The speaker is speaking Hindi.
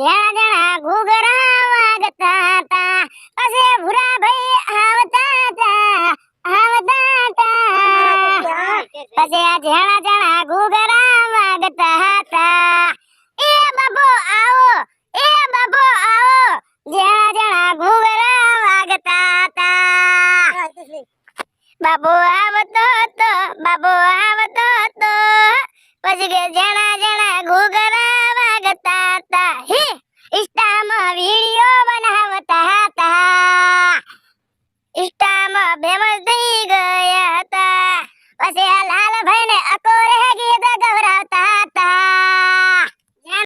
जड़ा जड़ा वागता था असे भूरा भाई आवता था आवता था असे जड़ा जड़ा घूघरा वागता था ए बाबू, आओ, ए बाबू, आओ जड़ा जड़ा घूघरा वागता था बाबू आवतो तो बाबू आवतो तो पछ के जड़ा जड़ा घूघरा birthday.